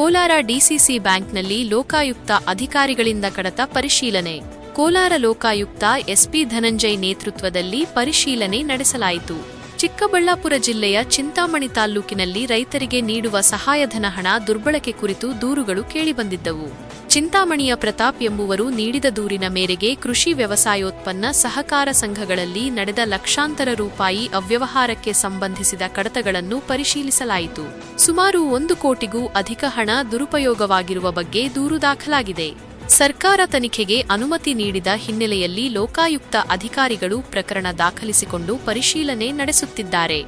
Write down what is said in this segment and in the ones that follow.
Kolar DCC ಬ್ಯಾಂಕ್ನಲ್ಲಿ ಲೋಕಾಯುಕ್ತ ಅಧಿಕಾರಿಗಳಿಂದ ಕಡತ ಪರಿಶೀಲನೆ. ಕೋಲಾರ ಲೋಕಾಯುಕ್ತ ಎಸ್ಪಿ ಧನಂಜಯ್ ನೇತೃತ್ವದಲ್ಲಿ ಪರಿಶೀಲನೆ ನಡೆಸಲಾಯಿತು. ಚಿಕ್ಕಬಳ್ಳಾಪುರ ಜಿಲ್ಲೆಯ ಚಿಂತಾಮಣಿ ತಾಲ್ಲೂಕಿನಲ್ಲಿ ರೈತರಿಗೆ ನೀಡುವ ಸಹಾಯಧನ ಹಣ ದುರ್ಬಳಕೆ ಕುರಿತು ದೂರುಗಳು ಕೇಳಿಬಂದಿದ್ದವು. ಚಿಂತಾಮಣಿಯ ಪ್ರತಾಪ್ ಎಂಬುವರು ನೀಡಿದ ದೂರಿನ ಮೇರೆಗೆ ಕೃಷಿ ವ್ಯವಸಾಯೋತ್ಪನ್ನ ಸಹಕಾರ ಸಂಘಗಳಲ್ಲಿ ನಡೆದ ಲಕ್ಷಾಂತರ ರೂಪಾಯಿ ಅವ್ಯವಹಾರಕ್ಕೆ ಸಂಬಂಧಿಸಿದ ಕಡತಗಳನ್ನು ಪರಿಶೀಲಿಸಲಾಯಿತು. ಸುಮಾರು ಒಂದು ಕೋಟಿಗೂ ಅಧಿಕ ಹಣ ದುರುಪಯೋಗವಾಗಿರುವ ಬಗ್ಗೆ ದೂರು ದಾಖಲಾಗಿದೆ. ಸರ್ಕಾರ ತನಿಖೆಗೆ ಅನುಮತಿ ನೀಡಿದ ಹಿನ್ನೆಲೆಯಲ್ಲಿ ಲೋಕಾಯುಕ್ತ ಅಧಿಕಾರಿಗಳು ಪ್ರಕರಣ ದಾಖಲಿಸಿಕೊಂಡು ಪರಿಶೀಲನೆ ನಡೆಸುತ್ತಿದ್ದಾರೆ.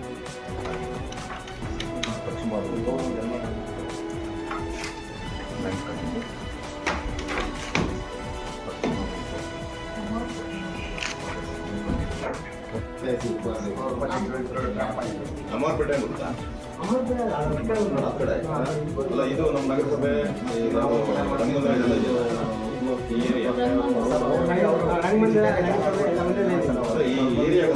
ಇದು ನಮ್ಮ ನಗರಸಭೆ ಈ ಏರಿಯಾ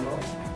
Hello.